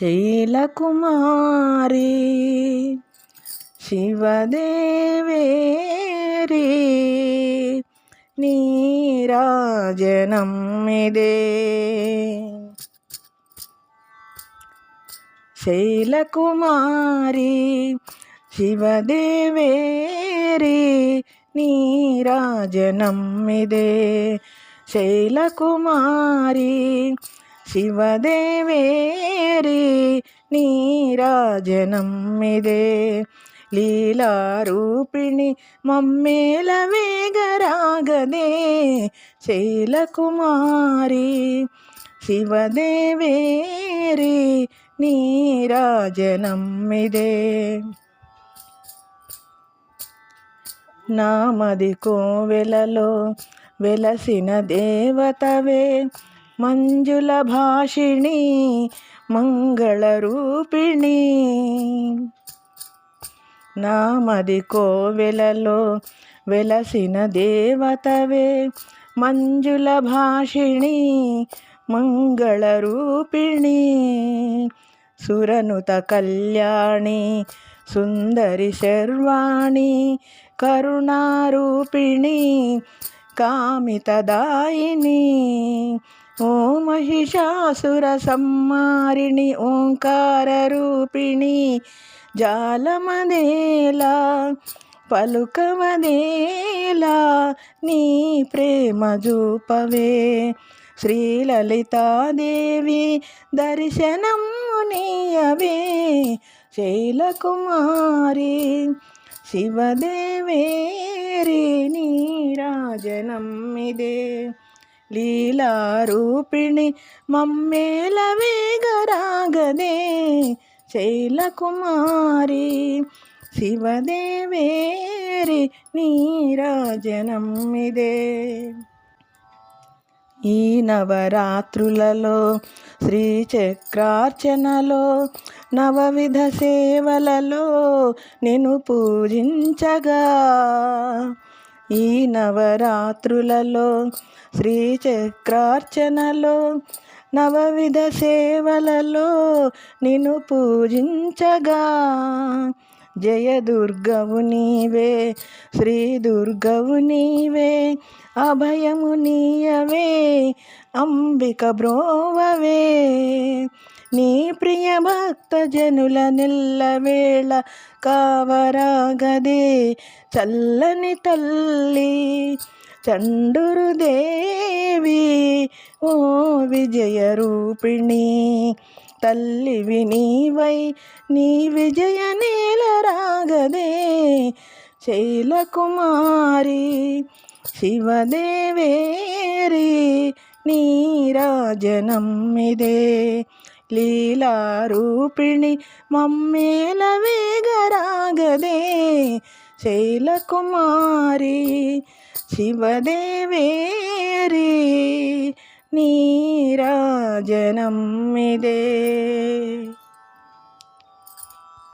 శైలకుమారి శివదేవేరి నీరాజనం ఇదే. శైలకుమారి శివదేవేరి నీరాజనం ఇదే. శైలకుమారి శివదేవేరి నీరాజనం ఇదే. లీలారూపిణి మమ్మేల వేగరాగదే శైలకుమారి శివదేవేరి నీరాజనమ్మిదే నామది కోవెలలో వెలసిన దేవతవే మంజుల భాషిణి మంగళరూపిణి. నామది కోవెలలో వెలసిన దేవతవే మంజుల భాషిణి మంగళరూపిణి. సురనుత కళ్యాణి సుందరి శర్వాణి కరుణారూపిణి కామితదాయిని. మహిషాసుర సంహారిణి ఓంకార రూపిణి జాలమదేలా పలుకవదేలా నీ ప్రేమ జూపవే. శ్రీలలితాదేవి దర్శనం నీయవే. శైలకుమారి శివదేవేరి నీరాజనం ఇదే. లీలారూపిణి మమ్మేల వేగరాగదే శైలకుమారి శివదేవేరి నీరాజనం ఇదే ఈ నవరాత్రులలో శ్రీచక్రార్చనలో నవవిధ సేవలలో నేను పూజించగా. ఈ నవరాత్రులలో శ్రీచక్రార్చనలో నవవిధ సేవలలో నిన్ను పూజించగా. జయ దుర్గవు నీవే శ్రీ దుర్గవు నీవే అభయము నీయవే అంబిక బ్రోవవే. నీ ప్రియ భక్త జనుల నిల్లవేళ కావరాగదే. చల్లని తల్లి చండురు దేవి ఓ విజయ రూపిణి తల్లివి నీవై నీ విజయ నేల రాగదే. శైలకుమారి శివదేవేరి నీరాజనం ఇదే లీలారూపిణి మమ్మేల వేగరాగదే. శైలకుమారి శివదేవేరి నీరాజనం ఇదే.